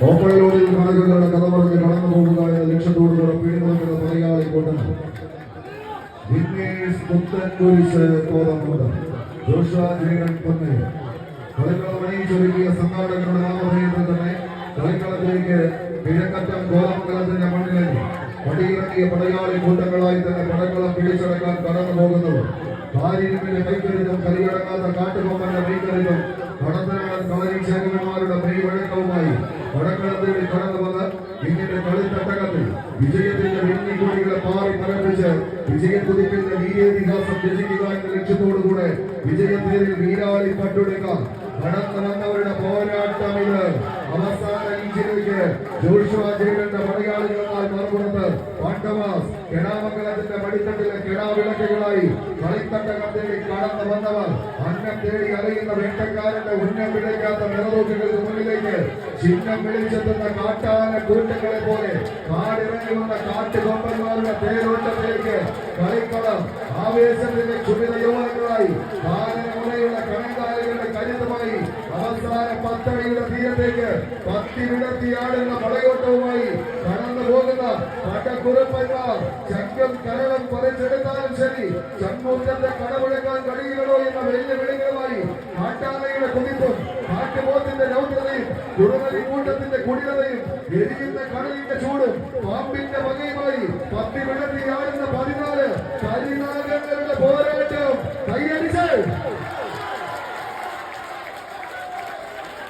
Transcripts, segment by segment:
ഓപ്പണിലൂടെ കാണികളുടെ കഥ പറഞ്ഞ് കടന്നു പോകുക എന്ന ലക്ഷ്യത്തോടുകൂടെ പീഡിതങ്ങളുടെ മലയാളി കൂട്ടണം വിഘ്നേഷ് പുത്തൻകുരിശ് കോതമുണ്ട് ജോഷുവ ജയൻ പൊന്നെ. കളിക്കളം അണിയിച്ചൊരുക്കിയ സംഘാടകരുടെ നാമധേയത്തിൽ തന്നെ കളിക്കളത്തിലേക്ക് കിഴക്കറ്റം കോതമംഗലത്തിന്റെ മണ്ണിലേക്ക് പടിയിറങ്ങിയ പടയാളി കൂട്ടങ്ങളായി തന്നെ പടക്കളം പിടിച്ചടക്കാൻ കടന്നു പോകുന്നവർ കാരിരുമിന്റെ കൈക്കരുതും കരിയടങ്ങാത്ത കാട്ടുകൊമ്പന്റെ ഇങ്ങനെ കളിത്തട്ടകത്തിൽ വിജയത്തിന്റെ വെണ്ണിക്കൊടികളെ പാറി പരപ്പിച്ച് വിജയക്കുതിപ്പിന്റെ വീരേതിഹാസം രചിക്കുക എന്ന ലക്ഷ്യത്തോടുകൂടെ വിജയത്തേരിൽ വീരാളി കടന്നു വന്നവരുടെ പോരാട്ടം ഇത്. അവസാന ഇഞ്ചിലേക്ക് ജോഷുവ ജയകന്റെ മലയാളികളാൽ മറുപുറത്ത് പാണ്ഡവാസ് കെടാമംഗലത്തിന്റെ പടിത്തട്ടിലെ കെടാവിളക്കുകളായി കളിത്തട്ടകത്തേക്ക് കടന്നു വന്നവർ. അന്നം തേടി അറിയുന്ന വേട്ടക്കാരന്റെ ഉന്നം വിളിക്കാത്ത നിറതോക്കുകൾക്ക് മുന്നിലേക്ക് ചിഹ്നം വിളിച്ചെത്തുന്ന കാട്ടാന കൂട്ടങ്ങളെ പോലെ കാടിറങ്ങി വന്ന കാട്ടുകൊമ്പന്മാരുടെ പേരോട്ടത്തിലേക്ക് കളിക്കളം. ആവേശത്തിന്റെ ക്ഷുഭിത യുവാക്കളായി കാലമുറയുള്ള കണങ്കാലുകളുടെ കരുതുമായി അവസാന പത്തടിയുടെ തീരത്തേക്ക് പത്തി വിടർത്തിയാടുന്ന പടയോട്ടവുമായി കടന്നു പോകുന്ന പടക്കുറപ്പന്മാർ. ചങ്കം കരളം പറിച്ചെടുത്താലും ശരി. ചമ്മൂറ്റത്തെ കടമുഴക്കാൻ കഴിയുകയോ കുടിലതയും എരിയുന്ന കടലിന്റെ ചൂടും പാമ്പിന്റെ വകയുമായി പത്തി വിടർത്തിയാടുന്ന പതിനാല് കരിനാഗങ്ങളുടെ പോരാട്ടം കൈയടിച്ച്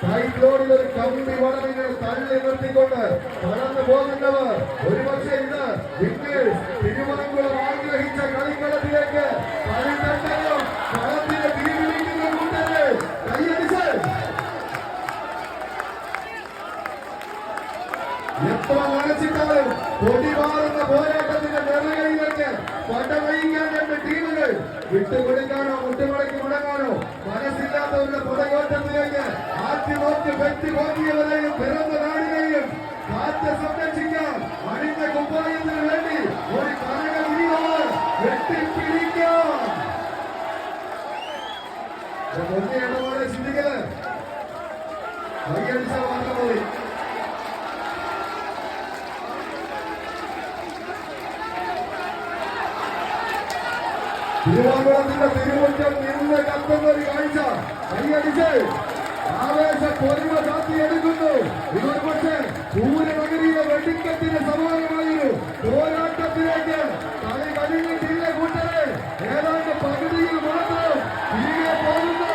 സൈക്ലോണിൽ ഒരു കമ്പി വളവിനെ തള്ളി നിർത്തിക്കൊണ്ട് കടന്നു പോകുന്നവർ. ഒരുപക്ഷെ ഇന്ന് ഇംഗ്ലീഷ് തിരുവനന്തപുരം എത്ര നനച്ചിട്ടാലും പൊടിമാറുന്ന പോരാട്ടത്തിന്റെ നെറുകയിലേക്ക് പടവഹിക്കാൻ രണ്ട് ടീമുകൾ വിട്ടുകൊടുക്കാനോ മുട്ടുമടക്കി മുടങ്ങാനോ മനസ്സില്ലാത്തവരുടെ പടയോട്ടത്തിലേക്ക് ആദ്യ നോക്കി വ്യക്തി നോക്കിയവരെയും പിറന്ന നാടിനെയും കാറ്റ് സംരക്ഷിക്കാൻ അണിഞ്ഞ കുപ്പായത്തിന് വേണ്ടി ഒരു കനക വിരിവാൾ വെട്ടിപ്പിടിക്കാം. ഒന്നേ ഇടപാടെ ചിന്തിക്കൽ കൈയടിച്ച മാത്രം മതി തിരുവാങ്കുളത്തിന്റെ തിരുമുറ്റം നിന്ന് കത്തുന്ന ഒരു കാഴ്ച കൈയടിച്ച് ആവേശ പൊലിമ ചാത്തിയെടുക്കുന്നു ഇതൊരു പക്ഷേ പൂരനഗരിയിലെ വെടിക്കത്തിന് സമാനമായൊരു പോരാട്ടത്തിലേക്ക് കളി കഴിഞ്ഞിട്ടില്ല കൂട്ടരെ. ഏതാണ്ട് പകുതിയിൽ മാത്രം തിരികെ പോകുന്നു.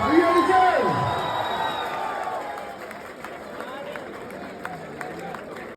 കൈയടിച്ച്